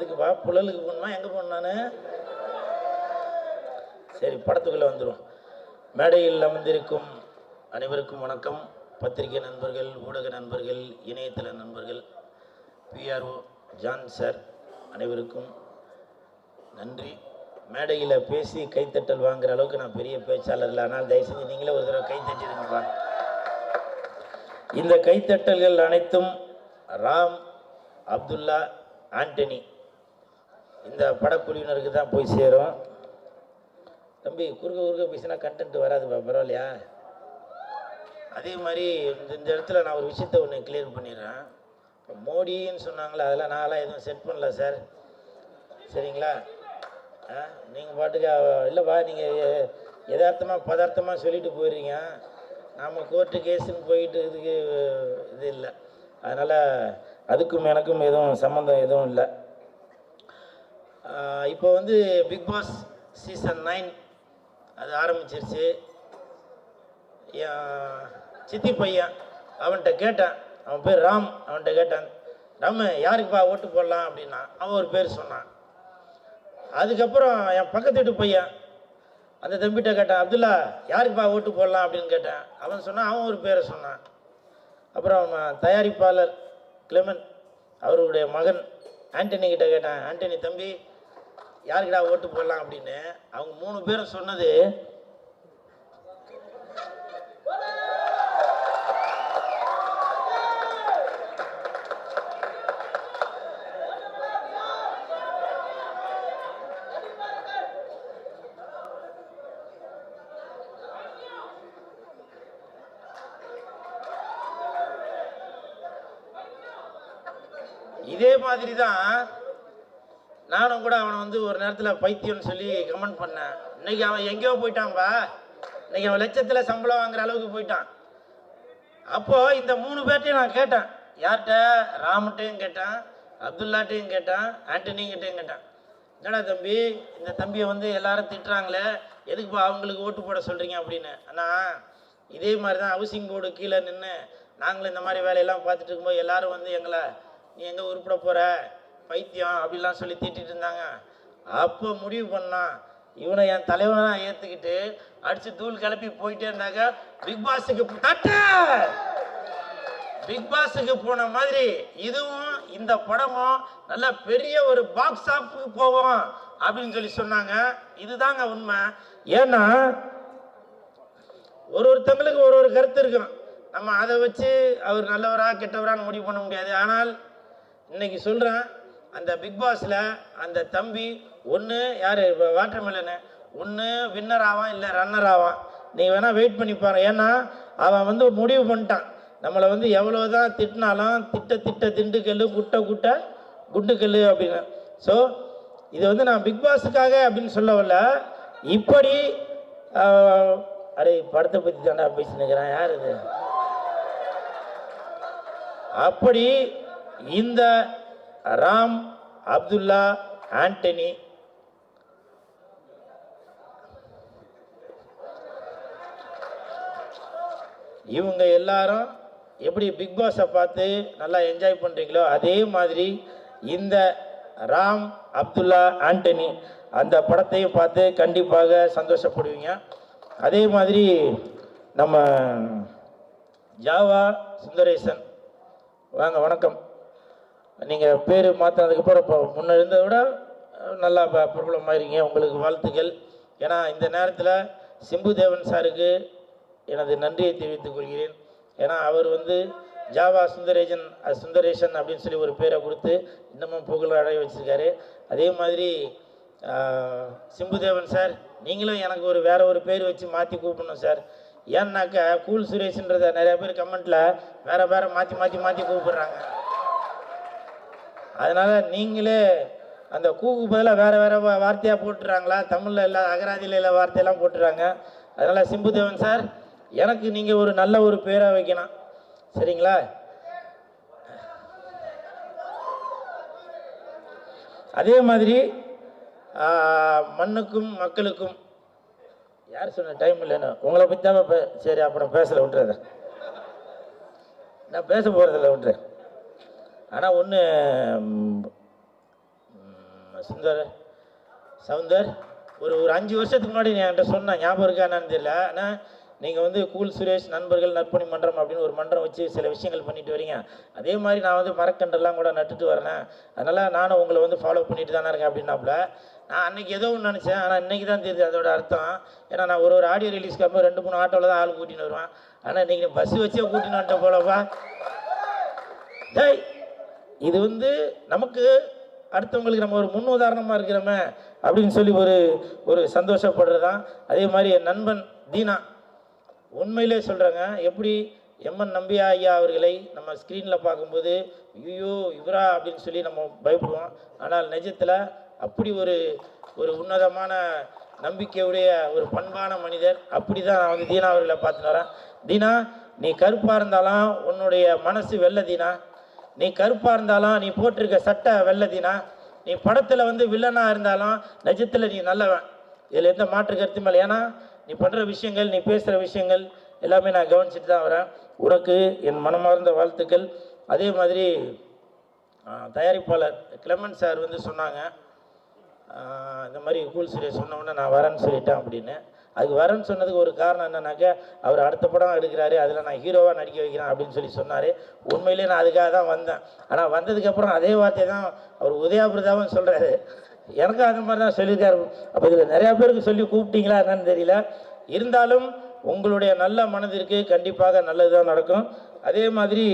எதுக்குப்பா புழலுக்கு போகணுமா? எங்கே போகணும் நான்? சரி படத்துக்குள்ளே வந்துடும் மேடையில் அமர்ந்திருக்கும் அனைவருக்கும் வணக்கம். பத்திரிகை நண்பர்கள் ஊடக நண்பர்கள் இணையதள நண்பர்கள் பிஆர்ஓ ஜான் சார் அனைவருக்கும் நன்றி. மேடையில் பேசி கைத்தட்டல் வாங்குற அளவுக்கு நான் பெரிய பேச்சாளர் இல்லை. ஆனால் தயவு செஞ்சு நீங்களே ஒரு தடவை கைத்தட்டிருங்கப்பா இந்த கைத்தட்டல்கள் அனைத்தும் ராம் அப்துல்லா ஆண்டனி இந்த படக்குழுவினருக்கு தான் போய் சேரும். தம்பி குறுக்க குறுக்க பேசினா கண்டென்ட் வராதுப்பா பரவாயில்லையா? அதே மாதிரி இந்த இடத்துல நான் ஒரு விஷயத்த ஒன்று கிளியர் பண்ணிடுறேன். இப்போ மோடின்னு சொன்னாங்களே அதெல்லாம் நான்லாம் எதுவும் செட் பண்ணல சார் சரிங்களா? ஆ நீங்கள் பாட்டுக்கு இல்லைப்பா நீங்கள் யதார்த்தமாக பதார்த்தமாக சொல்லிட்டு போயிடுறீங்க. நாம் கோர்ட்டு கேஸுன்னு போயிட்டு இதுக்கு இது இல்லை. அதனால் அதுக்கும் எனக்கும் எதுவும் சம்மந்தம் எதுவும் இல்லை. இப்போ வந்து பிக் பாஸ் சீசன் நைன் அது ஆரம்பிச்சிருச்சு. என் சித்தி பையன் அவன்கிட்ட கேட்டேன். அவன் பேர் ராம் அவன்கிட்ட கேட்டான். ராமு யாருக்குப்பா ஓட்டு போடலாம் அப்படின்னா அவன் ஒரு பேர் சொன்னான். அதுக்கப்புறம் என் பக்கத்து வீட்டு பையன் அந்த தம்பிகிட்ட கேட்டான் அப்துல்லா யாருக்குப்பா ஓட்டு போடலாம் அப்படின்னு கேட்டேன். அவன் சொன்னான் அவன் ஒரு பேரை சொன்னான். அப்புறம் அவன் தயாரிப்பாளர் கிளெமன் அவருடைய மகன் ஆண்டனி கிட்ட கேட்டேன் ஆண்டனி தம்பி யாருக்கிடா ஓட்டு போடலாம் அப்படின்னு அவங்க மூணு பேரும் சொன்னது இதே மாதிரி தான் நானும் கூட அவனை வந்து ஒரு நேரத்தில் பைத்தியம்னு சொல்லி கமெண்ட் பண்ணேன். இன்னைக்கு அவன் எங்கேயோ போயிட்டான்பா இன்னைக்கு அவன் லட்சத்தில் சம்பளம் வாங்குற அளவுக்கு போயிட்டான். அப்போது இந்த மூணு பேர்ட்டையும் நான் கேட்டேன். யார்கிட்ட? ராமுட்டையும் கேட்டேன் அப்துல்லாட்டையும் கேட்டேன் ஆண்டனிங்கிட்டையும் கேட்டேன். என்னடா தம்பி இந்த தம்பியை வந்து எல்லாரும் திட்டுறாங்களே எதுக்குப்பா அவங்களுக்கு ஓட்டு போட சொல்கிறீங்க அப்படின்னு? அண்ணா இதே மாதிரி தான் ஹவுசிங் போர்டு கீழே நின்று நாங்களும் இந்த மாதிரி வேலையெல்லாம் பார்த்துட்டு இருக்கும்போது எல்லோரும் வந்து எங்களை நீ எங்கே உருப்பிட போகிற பைத்தியம் அப்படிலாம் சொல்லி திட்டிகிட்டு இருந்தாங்க. அப்போ முடிவு பண்ணான் இவனை என் தலைவனாக ஏற்றுக்கிட்டு அடித்து தூள் கிளப்பி போயிட்டே இருந்தாங்க. பிக் பாஸுக்கு தட்டு பிக் பாஸுக்கு போன மாதிரி இதுவும் இந்த படமும் நல்ல பெரிய ஒரு பாக்ஸ் ஆஃபுக்கு போவோம் அப்படின்னு சொல்லி சொன்னாங்க. இதுதாங்க உண்மை. ஏன்னா ஒரு ஒருத்தங்களுக்கு ஒரு ஒரு கருத்து இருக்கும் நம்ம அதை வச்சு அவர் நல்லவரா கெட்டவரான்னு முடிவு பண்ண முடியாது. ஆனால் இன்னைக்கு சொல்கிறேன் அந்த பிக் பாஸில் அந்த தம்பி ஒன்று யார் வாட்டர் மெலனு ஒன்று வின்னர் ஆவான் இல்லை ரன்னர் ஆவான். நீங்கள் வேணால் வெயிட் பண்ணி பாரு. ஏன்னா அவன் வந்து முடிவு பண்ணிட்டான். நம்மளை வந்து எவ்வளோ தான் திட்டினாலும் திட்ட திட்ட திண்டுக்கல் குட்டை குட்டை குண்டுக்கல் அப்படின்னு. ஸோ இது வந்து நான் பிக் பாஸுக்காக அப்படின்னு சொல்ல வரல. இப்படி அடே படத்தை பற்றி தாண்டா பேசினுக்கிறேன் யார் இது? அப்படி இந்த ராம் அப்துல்லா ஆண்டனி. இவங்க எல்லாரும் எப்படி பிக் பாஸை பார்த்து நல்லா என்ஜாய் பண்ணுறீங்களோ அதே மாதிரி இந்த ராம் அப்துல்லா ஆண்டனி அந்த படத்தையும் பார்த்து கண்டிப்பாக சந்தோஷப்படுவீங்க. அதே மாதிரி நம்ம ஜாவா சுந்தரேசன். வாங்க வணக்கம். நீங்கள் பேர் மாற்றினதுக்கப்புறம் இப்போ முன்னே இருந்ததை விட நல்லா ப- பிரபலமாயிருங்க உங்களுக்கு வாழ்த்துக்கள். ஏன்னா இந்த நேரத்தில் சிம்பு தேவன் சாருக்கு எனது நன்றியை தெரிவித்துக் கொள்கிறேன். ஏன்னா அவர் வந்து ஜாவா சுந்தரேஜன் சுந்தரேஷன் அப்படின்னு சொல்லி ஒரு பேரை கொடுத்து இன்னமும் புகழ் அடைய வச்சுருக்காரு. அதே மாதிரி சிம்புதேவன் சார் நீங்களும் எனக்கு ஒரு வேற ஒரு பேர் வச்சு மாற்றி கூப்பிடணும் சார். ஏன்னாக்கா கூல் சுரேஷ்ன்றத நிறையா பேர் கமெண்ட்டில் வேற வேற மாற்றி மாற்றி மாற்றி கூப்பிட்றாங்க. அதனால நீங்களே அந்த கூக்கு பதிலாக வேறு வேறு வார்த்தையாக போட்டுறாங்களா? தமிழில் இல்லை அகராதியில் இல்லை வார்த்தையெல்லாம் போட்டுறாங்க. அதனால் சிம்புதேவன் சார் எனக்கு நீங்கள் ஒரு நல்ல ஒரு பேராக வைக்கணும். சரிங்களா? அதே மாதிரி மண்ணுக்கும் மக்களுக்கும் யார் சொன்ன டைம் இல்லைன்னு? உங்களை பற்றி தான் பே சரி அப்புறம் பேசலை விட்டுறத. நான் பேச போகிறதில்ல விட்டுறேன். ஆனால் ஒன்று சுந்தர் சவுந்தர் ஒரு ஒரு அஞ்சு வருஷத்துக்கு முன்னாடி நீ என்கிட்ட சொன்ன ஞாபகம் இருக்கா என்னன்னு தெரியல. ஆனால் நீங்கள் வந்து கூல் சுரேஷ் நண்பர்கள் நற்பணி மன்றம் அப்படின்னு ஒரு மன்றம் வச்சு சில விஷயங்கள் பண்ணிட்டு வரீங்க. அதே மாதிரி நான் வந்து மரக்கன்றெல்லாம் கூட நட்டுட்டு வரேன். அதனால் நானும் உங்களை வந்து ஃபாலோ பண்ணிட்டு தானே இருக்கேன் அப்படின்னாப்புல. நான் அன்னைக்கு ஏதோ ஒன்று நினச்சேன். ஆனால் இன்னைக்கு தான் தெரியுது அதோட அர்த்தம். ஏன்னா நான் ஒரு ஒரு ஆடியோ ரிலீஸ் அப்புறம் ரெண்டு மூணு ஆட்டோவில் தான் ஆள் கூட்டின்னு வருவேன். ஆனால் இன்னைக்கு பஸ் வச்சே கூட்டின்னு வந்துட்டேன் போலப்பா. டேய் இது வந்து நமக்கு அடுத்தவங்களுக்கு நம்ம ஒரு முன் உதாரணமாக இருக்கிறோமே அப்படின்னு சொல்லி ஒரு ஒரு சந்தோஷப்படுறதான் அதே மாதிரி என் நண்பன் தீனா உண்மையிலே சொல்கிறேங்க எப்படி எம்என் நம்பியா ஐயா அவர்களை நம்ம ஸ்க்ரீனில் பார்க்கும்போது ஐயோ இவரா அப்படின்னு சொல்லி நம்ம பயப்படுவோம். ஆனால் நிஜத்தில் அப்படி ஒரு ஒரு உன்னதமான நம்பிக்கையுடைய ஒரு பண்பான மனிதர் அப்படி தான் நான் வந்து தீனா அவர்களை பார்த்துட்டு வரேன். தீனா நீ கருப்பாக இருந்தாலும் உன்னுடைய மனசு வெள்ள தீனா. நீ கருப்பாக இருந்தாலும் நீ போட்டிருக்க சட்டை வெள்ளதினா நீ படத்தில் வந்து வில்லனாக இருந்தாலும் நிஜத்தில் நீ நல்லவன். இதில் எந்த மாற்று கருத்தும் இல்லை. ஏன்னா நீ பண்ணுற விஷயங்கள் நீ பேசுகிற விஷயங்கள் எல்லாமே நான் கவனிச்சுட்டு தான் வரேன். உனக்கு என் மனமார்ந்த வாழ்த்துக்கள். அதே மாதிரி தயாரிப்பாளர் கிளமன் சார் வந்து சொன்னாங்க. இந்த மாதிரி கூல் சீரியஸ் சொன்ன உடனே நான் வரேன்னு சொல்லிட்டேன் அப்படின்னு. அதுக்கு வரேன்னு சொன்னதுக்கு ஒரு காரணம் என்னன்னாக்கா அவர் அடுத்த படம் எடுக்கிறாரு அதில் நான் ஹீரோவாக நடிக்க வைக்கிறேன் அப்படின்னு சொல்லி சொன்னார். உண்மையிலேயே நான் அதுக்காக தான் வந்தேன். ஆனால் வந்ததுக்கப்புறம் அதே வார்த்தை தான் அவர் உதயாபிரதாவும் சொல்கிறாரு எனக்கும் அந்த மாதிரி தான் சொல்லியிருக்காரு. அப்போ இதில் நிறையா பேருக்கு சொல்லி கூப்பிட்டீங்களா என்னன்னு தெரியல. இருந்தாலும் உங்களுடைய நல்ல மனதிற்கு கண்டிப்பாக நல்லது தான் நடக்கும். அதே மாதிரி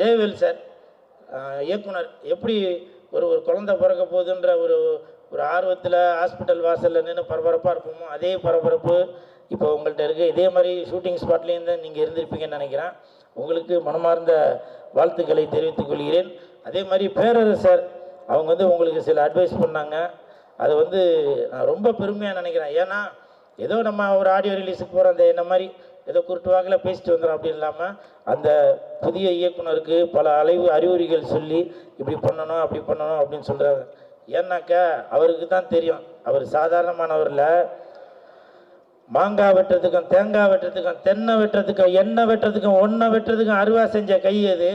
ஜெயவேல் சார் இயக்குனர் எப்படி ஒரு ஒரு குழந்தை பிறக்க போகுதுன்ற ஒரு ஒரு ஆர்வத்தில் ஹாஸ்பிட்டல் வாசலில் நின்று பரபரப்பாக இருப்போமோ அதே பரபரப்பு இப்போ உங்கள்கிட்ட இருக்குது இதே மாதிரி ஷூட்டிங் ஸ்பாட்லேயும் தான் நீங்கள் இருந்திருப்பீங்கன்னு நினைக்கிறேன். உங்களுக்கு மனமார்ந்த வாழ்த்துக்களை தெரிவித்துக் கொள்கிறேன். அதே மாதிரி பேரரசர் அவங்க வந்து உங்களுக்கு சில அட்வைஸ் பண்ணாங்க. அது வந்து நான் ரொம்ப பெருமையாக நினைக்கிறேன். ஏன்னா ஏதோ நம்ம ஒரு ஆடியோ ரிலீஸுக்கு போகிற அந்த என்ன மாதிரி ஏதோ குருட்டு வாக்கில் பேசிட்டு வந்துடும் அப்படின்னு இல்லாமல் அந்த புதிய இயக்குனருக்கு பல அலைவு அறிவுரைகள் சொல்லி இப்படி பண்ணணும் அப்படி பண்ணணும் அப்படின்னு சொல்கிறாங்க ஏன்னாக்கா அவருக்கு தான் தெரியும். அவர் சாதாரணமானவரில். மாங்காய் வெட்டுறதுக்கும் தேங்காய் வெட்டுறதுக்கும் தென்னை வெட்டுறதுக்கும் எண்ணெய் வெட்டுறதுக்கும் ஒன்றை வெட்டுறதுக்கும் அருவா செஞ்ச கை அது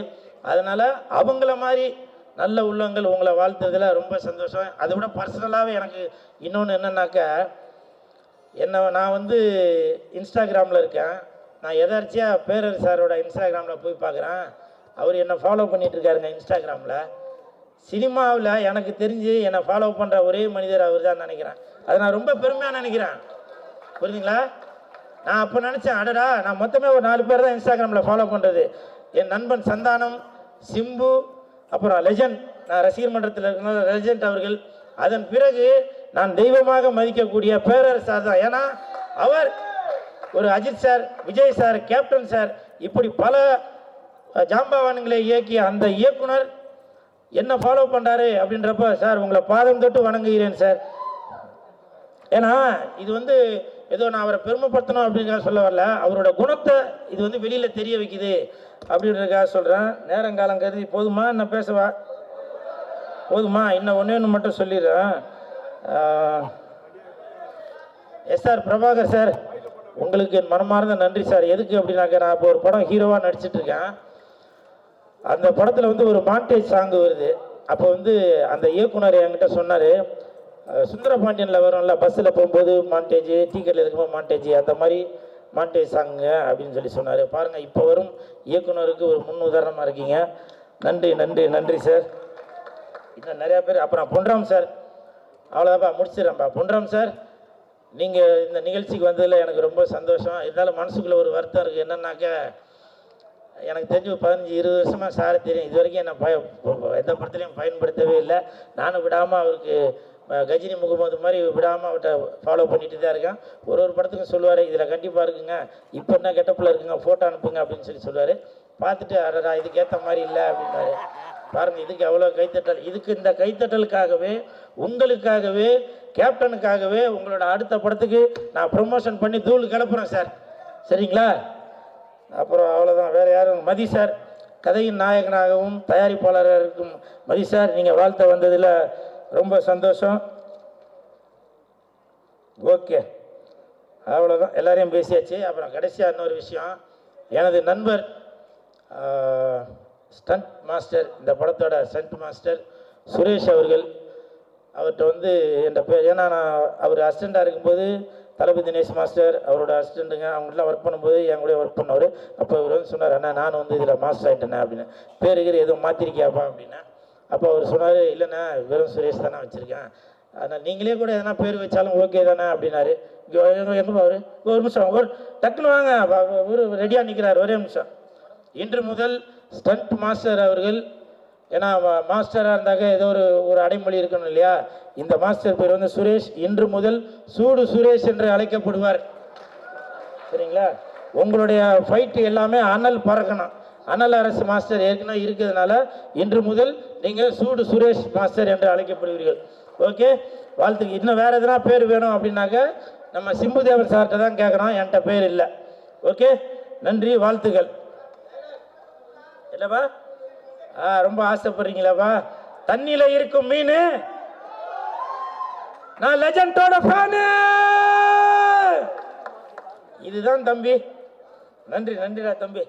அதனால் அவங்கள மாதிரி நல்ல உள்ளங்கள் உங்களை வாழ்த்ததில் ரொம்ப சந்தோஷம். அதை விட பர்சனலாகவே எனக்கு இன்னொன்று என்னன்னாக்கா என்ன நான் வந்து இன்ஸ்டாகிராமில் இருக்கேன். நான் எதார்ச்சியாக பேரர் சாரோட இன்ஸ்டாகிராமில் போய் பார்க்குறேன். அவர் என்னை ஃபாலோ பண்ணிகிட்ருக்காருங்க இன்ஸ்டாகிராமில் சினிமாவில் எனக்கு தெரிஞ்சு என்னை ஃபாலோ பண்ணுற ஒரே மனிதர் அவர் தான் நினைக்கிறேன். அதை நான் ரொம்ப பெருமையாக நினைக்கிறேன். புரியுதுங்களா? நான் அப்போ நினச்சேன் அடடா நான் மொத்தமே ஒரு நாலு பேர் தான் இன்ஸ்டாகிராமில் ஃபாலோ பண்ணுறது என் நண்பன் சந்தானம் சிம்பு அப்புறம் லெஜண்ட் நான் ரசிகர் மன்றத்தில் இருக்கிற லெஜண்ட் அவர்கள். அதன் பிறகு நான் தெய்வமாக மதிக்கக்கூடிய பேரரசு சார் தான். ஏன்னா அவர் ஒரு Ajith sir Vijay sir captain sir இப்படி பல ஜாம்பவான்களை இயக்கிய அந்த இயக்குனர் என்ன ஃபாலோ பண்ணுறாரு அப்படின்றப்ப சார் உங்களை பாதம் தொட்டு வணங்குகிறேன் சார். ஏன்னா இது வந்து ஏதோ நான் அவரை பெருமைப்படுத்தணும் அப்படிங்கிறத சொல்ல வரல. அவரோட குணத்தை இது வந்து வெளியில் தெரிய வைக்குது அப்படின்றதுக்காக சொல்கிறேன் நேரங்காலம் கருதி போதுமா? என்ன பேசவா? போதுமா? இன்னும் ஒன்று ஒன்று மட்டும் சொல்லிடுறேன். எஸ் சார் பிரபாகர் சார் உங்களுக்கு என் மனமார்ந்த நன்றி சார். எதுக்கு அப்படின்னாக்க நான் இப்போ ஒரு படம் ஹீரோவாக நடிச்சிட்ருக்கேன் அந்த படத்தில் வந்து ஒரு மாண்டேஜ் சாங் வருது. அப்போ வந்து அந்த இயக்குனர் என்கிட்ட சொன்னார் சுந்தரபாண்டியனில் வரும்ல பஸ்ஸில் போகும்போது மாண்டேஜ் டிக்கெட்டில் இருக்கும்போது மாண்டேஜ் அந்த மாதிரி மாண்டேஜ் சாங்குங்க அப்படின்னு சொல்லி சொன்னார். பாருங்கள் இப்போ வரும் இயக்குனருக்கு ஒரு முன் உதாரணமாக இருக்கீங்க. நன்றி நன்றி நன்றி சார் இன்னும் நிறையா பேர் அப்புறம் பொன்ராம் சார் அவ்வளோதாப்பா முடிச்சிடறேன்ப்பா. பொன்ராம் சார் நீங்கள் இந்த நிகழ்ச்சிக்கு வந்ததில் எனக்கு ரொம்ப சந்தோஷம். இருந்தாலும் மனசுக்குள்ளே ஒரு வருத்தம் இருக்குது என்னன்னாக்க எனக்கு தெரிஞ்சு பதினஞ்சு இருபது வருஷமாக சாரை தெரியும். இது வரைக்கும் என்னை பய எந்த படத்துலையும் பயன்படுத்தவே இல்லை. நானும் விடாமல் அவருக்கு கஜினி முகமது மாதிரி விடாமல் அவர்கிட்ட ஃபாலோ பண்ணிட்டு தான் இருக்கேன். ஒரு ஒரு படத்துக்கும் சொல்லுவார் இதில் கண்டிப்பாக இருக்குங்க. இப்போ என்ன கெட்டப்பில் இருக்குங்க? ஃபோட்டோ அனுப்புங்க அப்படின்னு சொல்லி சொல்லுவார். பார்த்துட்டு அடடா இதுக்கேற்ற மாதிரி இல்லை அப்படின்னாரு பாருங்க இதுக்கு எவ்வளோ கைத்தட்டல். இதுக்கு இந்த கைத்தட்டலுக்காகவே உங்களுக்காகவே கேப்டனுக்காகவே உங்களோட அடுத்த படத்துக்கு நான் ப்ரொமோஷன் பண்ணி தூள் கிளப்புறேன் சார். சரிங்களா? அப்புறம் அவ்வளோதான் வேறு யாரும் மதி சார் கதையின் நாயகனாகவும் தயாரிப்பாளராக இருக்கும் மதி சார் நீங்கள் வாழ்த்த வந்ததில் ரொம்ப சந்தோஷம். ஓகே. அவ்வளோதான் எல்லாரையும் பேசியாச்சு. அப்புறம் கடைசியாக இன்னொரு விஷயம். எனது நண்பர் ஸ்டண்ட் மாஸ்டர் இந்த படத்தோட ஸ்டண்ட் மாஸ்டர் சுரேஷ் அவர்கள் அவர்கிட்ட வந்து என்ற பேர் ஏன்னா நான் அவர் அசிஸ்டண்ட்டாக இருக்கும்போது தளபதி தினேஷ் மாஸ்டர் அவரோட அசிஸ்டண்ட்டுங்க அவங்களாம் ஒர்க் பண்ணும்போது என் கூட ஒர்க் பண்ணவர். அப்போ இவர் வந்து சொன்னார் அண்ணா நான் வந்து இதில் மாஸ்டர் ஆகிட்டேண்ணே அப்படின்னு. பேர் கீர் எதுவும் மாற்றிருக்கியாப்பா அப்படின்னா. அப்போ அவர் சொன்னார் இல்லைண்ணா வெறும் சுரேஷ் தானே வச்சுருக்கேன். அதனால் நீங்களே கூட எதனா பேர் வச்சாலும் ஓகே தானே அப்படின்னாரு. இங்கே எங்கே அவர். ஒரு நிமிஷம் ஒரு டக்குன்னு வாங்க. ஒரு ரெடியாக நிற்கிறார் ஒரே நிமிஷம். இன்று முதல் ஸ்டண்ட் மாஸ்டர் அவர்கள் ஏன்னா மாஸ்டராக இருந்தாக்க ஏதோ ஒரு ஒரு அடைமொழி இருக்கணும் இல்லையா? இந்த மாஸ்டர் பேர் வந்து சுரேஷ். இன்று முதல் சூடு சுரேஷ் என்று அழைக்கப்படுவார். சரிங்களா? உங்களுடைய ஃபைட்டு எல்லாமே அனல் பறக்கணும். அனல் அரசு மாஸ்டர் ஏற்கனவே இருக்கிறதுனால இன்று முதல் நீங்கள் சூடு சுரேஷ் மாஸ்டர் என்று அழைக்கப்படுவீர்கள். ஓகே? வாழ்த்துக்கு இன்னும் வேறு எதனா பேர் வேணும் அப்படின்னாக்க நம்ம சிம்புதேவர் சார்கிட்ட தான் கேட்குறோம். என்கிட்ட பேர் இல்லை. ஓகே? நன்றி. வாழ்த்துக்கள். இல்லைப்பா ரொம்ப ஆசைப்படுறீங்களாப்பா? தண்ணியில் இருக்கும் மீன்? நான் லெஜண்டோட ஃபேனு! இதுதான் தம்பி. நன்றி நன்றிடா தம்பி.